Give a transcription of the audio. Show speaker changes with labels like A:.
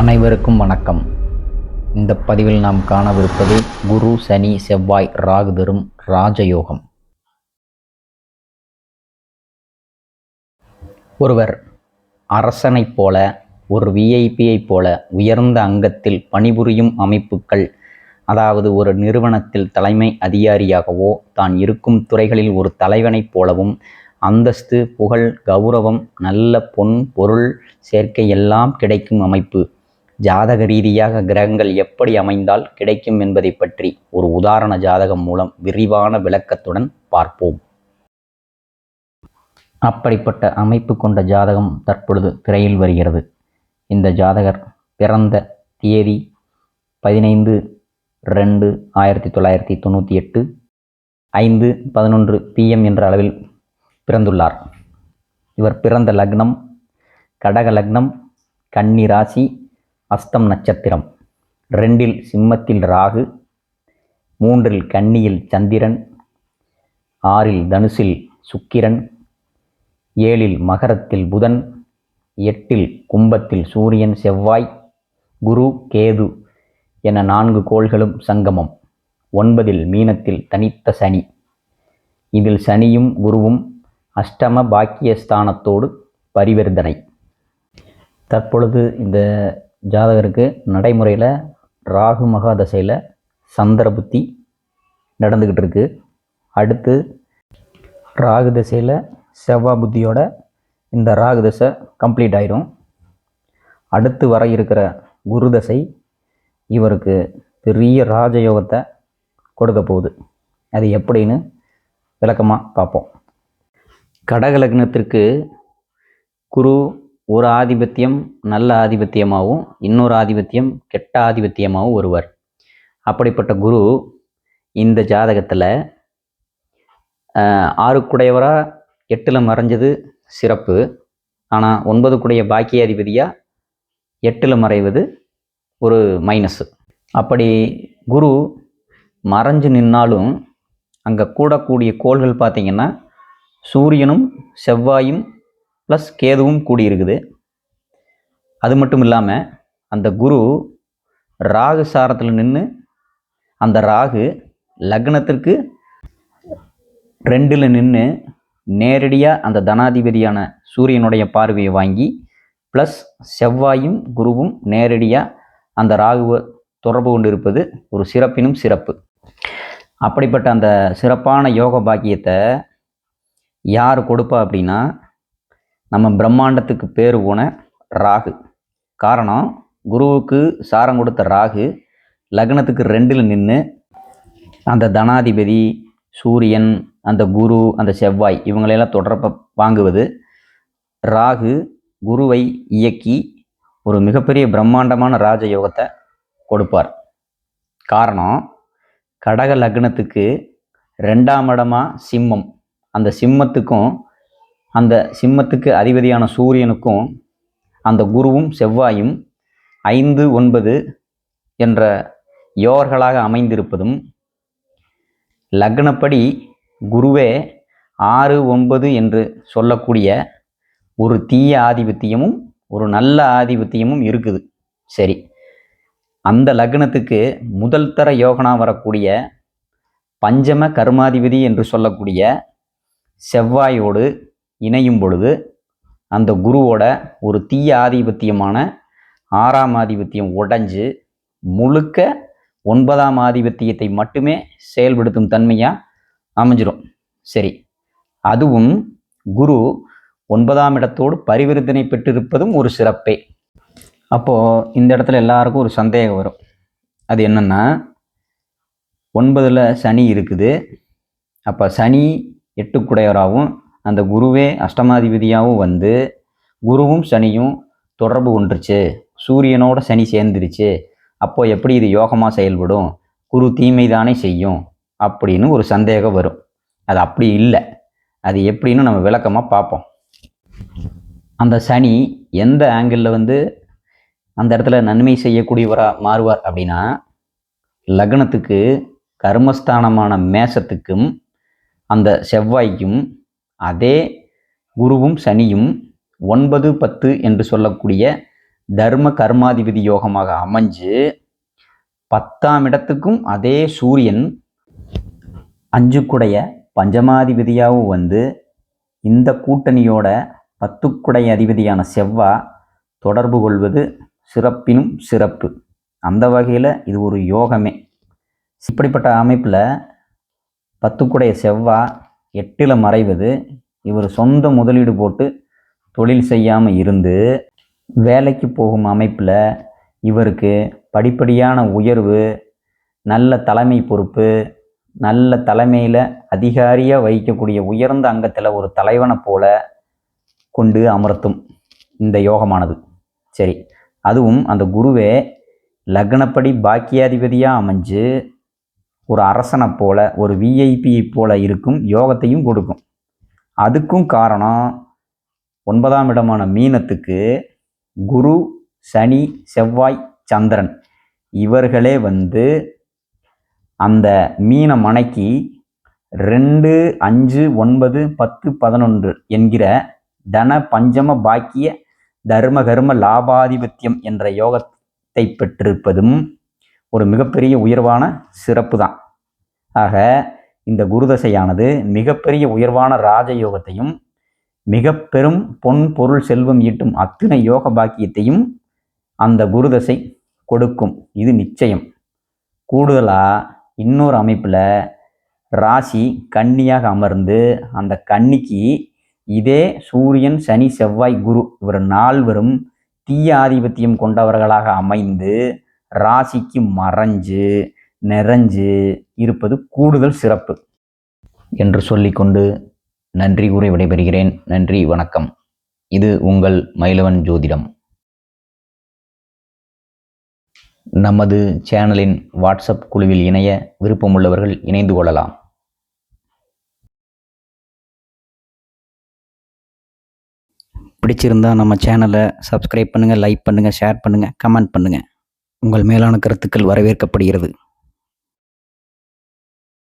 A: அனைவருக்கும் வணக்கம். இந்த பதிவில் நாம் காணவிருப்பது குரு சனி செவ்வாய் ராகு தரும் ராஜயோகம். ஒருவர் அரசனைப் போல ஒரு விஐபியைப் போல உயர்ந்த அங்கத்தில் பணிபுரியும் அமைப்புகள் அதாவது ஒரு நிறுவனத்தில் தலைமை அதிகாரியாகவோ தான் இருக்கும் துறைகளில் ஒரு தலைவனைப் போலவும் அந்தஸ்து புகழ் கௌரவம் நல்ல பொன் பொருள் சேர்க்கை எல்லாம் கிடைக்கும் அமைப்பு. ஜாதக ரீதியாக கிரகங்கள் எப்படி அமைந்தால் கிடைக்கும் என்பதை பற்றி ஒரு உதாரண ஜாதகம் மூலம் விரிவான விளக்கத்துடன் பார்ப்போம். அப்படிப்பட்ட அமைப்பு கொண்ட ஜாதகம் தற்பொழுது திரையில் வருகிறது. இந்த ஜாதகர் பிறந்த தேதி பதினைந்து ரெண்டு ஆயிரத்தி தொள்ளாயிரத்தி தொண்ணூற்றி எட்டு ஐந்து பதினொன்று பிஎம் என்ற அளவில் பிறந்துள்ளார். இவர் பிறந்த லக்னம் கடக லக்னம் கன்னி ராசி அஸ்தம் நட்சத்திரம். ரெண்டில் சிம்மத்தில் ராகு மூன்றில் கன்னியில் சந்திரன் ஆறில் தனுசில் சுக்கிரன் ஏழில் மகரத்தில் புதன் எட்டில் கும்பத்தில் சூரியன் செவ்வாய் குரு கேது என நான்கு கோள்களும் சங்கமம். ஒன்பதில் மீனத்தில் தனித்த சனி. இதில் சனியும் குருவும் அஷ்டம பாக்கியஸ்தானத்தோடு பரிவர்த்தனை. தற்பொழுது இந்த ஜாதகருக்கு நடைமுறையில் ராகு மகா தசையில் சந்திர புத்தி நடந்துக்கிட்டு இருக்கு. அடுத்து ராகு தசையில் செவ்வாய் புத்தியோட இந்த ராகு தசை கம்ப்ளீட் ஆயிரும். அடுத்து வர இருக்கிற குரு தசை இவருக்கு பெரிய ராஜயோகத்தை கொடுக்க போகுது. அது எப்படின்னு விளக்கமாக பார்ப்போம். கடக லக்னத்திற்கு குரு ஒரு ஆதிபத்தியம் நல்ல ஆதிபத்தியமாகவும் இன்னொரு ஆதிபத்தியம் கெட்ட ஆதிபத்தியமாகவும் வருவார் அப்படிப்பட்ட குரு இந்த ஜாதகத்தில் ஆறுக்குடையவராக எட்டில் மறைஞ்சது சிறப்பு. ஆனால் ஒன்பதுக்குடைய பாக்கியாதிபதியாக எட்டில் மறைவது ஒரு மைனஸு. அப்படி குரு மறைஞ்சு நின்னாலும் அங்கே கூடக்கூடிய கோள்கள் பார்த்திங்கன்னா சூரியனும் செவ்வாயும் ப்ளஸ் கேதுவும் கூடியிருக்குது. அது மட்டும் இல்லாமல் அந்த குரு ராகு சாரத்தில் நின்று அந்த ராகு லக்னத்திற்கு ரெண்டில் நின்று நேரடியாக அந்த தனாதிபதியான சூரியனுடைய பார்வையை வாங்கி ப்ளஸ் செவ்வாயும் குருவும் நேரடியாக அந்த ராகுவை தொடர்பு கொண்டு இருப்பது ஒரு சிறப்பினும் சிறப்பு. அப்படிப்பட்ட அந்த சிறப்பான யோக பாக்கியத்தை யார் கொடுப்பா அப்படின்னா நம்ம பிரம்மாண்டத்துக்கு பேர் போன ராகு. காரணம் குருவுக்கு சாரம் கொடுத்த ராகு லக்னத்துக்கு ரெண்டில் நின்று அந்த தனாதிபதி சூரியன் அந்த குரு அந்த செவ்வாய் இவங்களையெல்லாம் தொடர்ப வாங்குவது ராகு குருவை இயக்கி ஒரு மிகப்பெரிய பிரம்மாண்டமான ராஜயோகத்தை கொடுப்பார். காரணம் கடக லக்னத்துக்கு ரெண்டாம் இடமாக சிம்மம். அந்த சிம்மத்துக்கும் அந்த சிம்மத்துக்கு அதிபதியான சூரியனுக்கும் அந்த குருவும் செவ்வாயும் ஐந்து ஒன்பது என்ற யோகர்களாக அமைந்திருப்பதும் லக்னப்படி குருவே ஆறு ஒன்பது என்று சொல்லக்கூடிய ஒரு தீய ஆதிபத்தியமும் ஒரு நல்ல ஆதிபத்தியமும் இருக்குது. சரி. அந்த லக்னத்துக்கு முதல் தர யோகனா வரக்கூடிய பஞ்சம கர்மாதிபதி என்று சொல்லக்கூடிய செவ்வாயோடு இணையும் பொழுது அந்த குருவோட ஒரு தீய ஆதிபத்தியமான ஆறாம் ஆதிபத்தியம் உடைஞ்சு முழுக்க ஒன்பதாம் ஆதிபத்தியத்தை மட்டுமே செயல்படுத்தும் தன்மையாக அமைஞ்சிடும் சரி அதுவும் குரு ஒன்பதாம் இடத்தோடு பரிவர்த்தனை பெற்றிருப்பதும் ஒரு சிறப்பே. அப்போது இந்த இடத்துல எல்லாருக்கும் ஒரு சந்தேகம் வரும். அது என்னென்னா ஒன்பதில் சனி இருக்குது. அப்போ சனி எட்டுக்குடையவராகவும் அந்த குருவே அஷ்டமாதிபதியாகவும் வந்து குருவும் சனியும் தொடர்பு கொண்டுருச்சு. சூரியனோட சனி சேர்ந்துருச்சு. அப்போது எப்படி இது யோகமாக செயல்படும்? குரு தீமை தானே செய்யும் அப்படின்னு ஒரு சந்தேகம் வரும். அது அப்படி இல்லை. அது எப்படின்னு நம்ம விளக்கமாக பார்ப்போம். அந்த சனி எந்த ஆங்கிளில் வந்து அந்த இடத்துல நன்மை செய்யக்கூடியவராக மாறுவார் அப்படின்னா லக்னத்துக்கு கர்மஸ்தானமான மேசத்துக்கும் அந்த செவ்வாய்க்கும் அதே குருவும் சனியும் ஒன்பது பத்து என்று சொல்லக்கூடிய தர்ம கர்மாதிபதி யோகமாக அமைஞ்சு பத்தாம் இடத்துக்கும் அதே சூரியன் அஞ்சுக்குடைய பஞ்சமாதிபதியாகவும் வந்து இந்த கூட்டணியோட பத்துக்குடைய அதிபதியான செவ்வா தொடர்பு கொள்வது சிறப்பினும் சிறப்பு. அந்த வகையில் இது ஒரு யோகமே. இப்படிப்பட்ட அமைப்பில் பத்துக்குடைய செவ்வா எட்டில் மறைவது இவர் சொந்த முதலீடு போட்டு தொழில் செய்யாமல் இருந்து வேலைக்கு போகும் அமைப்பில் இவருக்கு படிப்படியான உயர்வு நல்ல தலைமை பொறுப்பு நல்ல தலைமையில் அதிகாரியாக வகிக்கக்கூடிய உயர்ந்த அங்கத்தில் ஒரு தலைவனை போல கொண்டு அமர்த்தும் இந்த யோகமானது. சரி அதுவும் அந்த குருவே லக்னப்படி பாக்கியாதிபதியாக அமைஞ்சு ஒரு அரசனை போல ஒரு விஐபியை போல இருக்கும் யோகத்தையும் கொடுக்கும். அதுக்கும் காரணம் ஒன்பதாம் இடமான மீனத்துக்கு குரு சனி செவ்வாய் சந்திரன் இவர்களே வந்து அந்த மீன மனைக்கு ரெண்டு அஞ்சு ஒன்பது பத்து பதினொன்று என்கிற தன பஞ்சம பாக்கிய தர்ம கர்ம லாபாதிபத்தியம் என்ற யோகத்தை பெற்றிருப்பதும் ஒரு மிகப்பெரிய உயர்வான சிறப்பு தான். ஆக இந்த குருதசையானது மிகப்பெரிய உயர்வான ராஜயோகத்தையும் மிக பெரும் பொன் பொருள் செல்வம் ஈட்டும் அத்தனை யோக பாக்கியத்தையும் அந்த குருதசை கொடுக்கும். இது நிச்சயம். கூடுதலாக இன்னொரு அமைப்பில் ராசி கன்னியாக அமர்ந்து அந்த கன்னிக்கு இதே சூரியன் சனி செவ்வாய் குரு இவர் நால்வரும் தீய ஆதிபத்தியம் கொண்டவர்களாக அமைந்து ராசிக்கு மறைஞ்சு நிறைஞ்சு இருப்பது கூடுதல் சிறப்பு என்று சொல்லிக்கொண்டு நன்றி கூறி விடைபெறுகிறேன். நன்றி வணக்கம். இது உங்கள் மயிலவன் ஜோதிடம். நமது சேனலின் வாட்ஸ்அப் குழுவில் இணைய விருப்பமுள்ளவர்கள் இணைந்து கொள்ளலாம். பிடிச்சிருந்தா நம்ம சேனலை சப்ஸ்கிரைப் பண்ணுங்கள் லைக் பண்ணுங்கள் ஷேர் பண்ணுங்கள் கமெண்ட் பண்ணுங்கள் உங்கள் மேலான கருத்துக்கள் வரவேற்கப்படுகிறது.